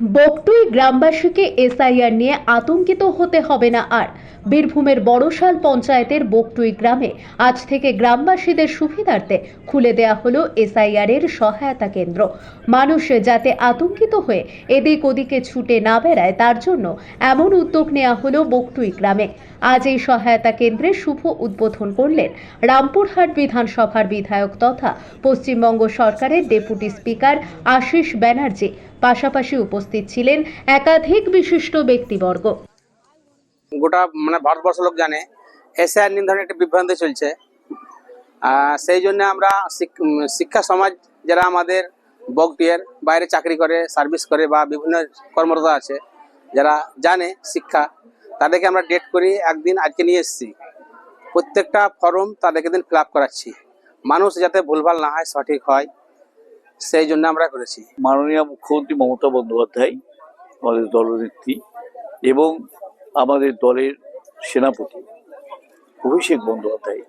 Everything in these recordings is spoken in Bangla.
বকটুই গ্রামবাসীকে এসআইআর নিয়ে আতঙ্কিত হতে হবে না আর। বীরভূমের বড়শাল পঞ্চায়েতের বকটুই গ্রামে আজ থেকে গ্রামবাসীদের সুবিধার্থে খুলে দেয়া হলো এসআইআর এর সহায়তা কেন্দ্র। মানুষ যাতে আতঙ্কিত হয়ে এদিক ওদিকে ছুটে না বেড়ায়, তার জন্য এমন উদ্যোগ নেওয়া হলো বকটুই গ্রামে। আজ এই সহায়তা কেন্দ্রে শুভ উদ্বোধন করলেন রামপুরহাট বিধানসভার বিধায়ক তথা পশ্চিমবঙ্গ সরকারের ডেপুটি স্পিকার আশিস ব্যানার্জি। পাশাপাশি উপস্থিত ছিলেন একাধিক বিশিষ্ট ব্যক্তিবর্গ। গোটা মানে ভারতবর্ষ লোক জানে এসআইআর নিয়ে ধরনের একটা বিভ্রান্তি চলছে। সেই জন্য আমরা শিক- শিক্ষা সমাজ যারা আমাদের বগটিয়ার বাইরে চাকরি করে, সার্ভিস করে বা বিভিন্ন কর্মরত আছে, যারা জানে শিক্ষা, তাদেরকে আমরা ডেট করি, একদিন আজকে নিয়ে এসেছি। প্রত্যেকটা ফর্ম তাদেরকে দিন ফিল করাচ্ছি। মানুষ যাতে ভুলভাল না হয়, সঠিক হয় সেই জন্য আমরা করেছি। মাননীয় মুখ্যমন্ত্রী মমতা বন্দ্যোপাধ্যায়, আমাদের দলনেত্রী এবং আমাদের দলের সেনাপতি অভিষেক বন্দ্যোপাধ্যায়,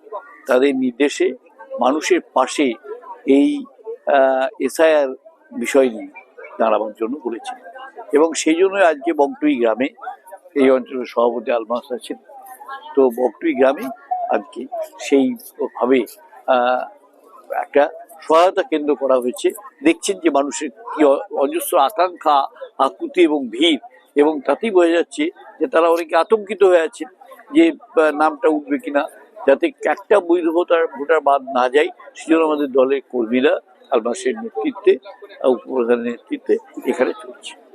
তাদের নির্দেশে মানুষের পাশে এই এসআইআর বিষয় নিয়ে দাঁড়াবার জন্য বলেছে। এবং সেই জন্যই আজকে বকটুই গ্রামে এই অঞ্চলের সভাপতি আলমাস আছেন। তো বকটুই গ্রামে আজকে সেইভাবে একটা সহায়তা কেন্দ্র করা হয়েছে। দেখছেন যে মানুষের কি অজস্র আকাঙ্ক্ষা, আকুতি এবং ভিড় এবং তাতেই বোঝা যাচ্ছে যে তারা অনেকে আতঙ্কিত হয়ে আছে যে নামটা উঠবে কিনা। যাতে একটা বৈধ ভোটার বাদ না যায়, সেজন্য আমাদের দলের কর্মীরা আলমাসের নেতৃত্বে, উপপ্রধানের নেতৃত্বে এখানে চলছে।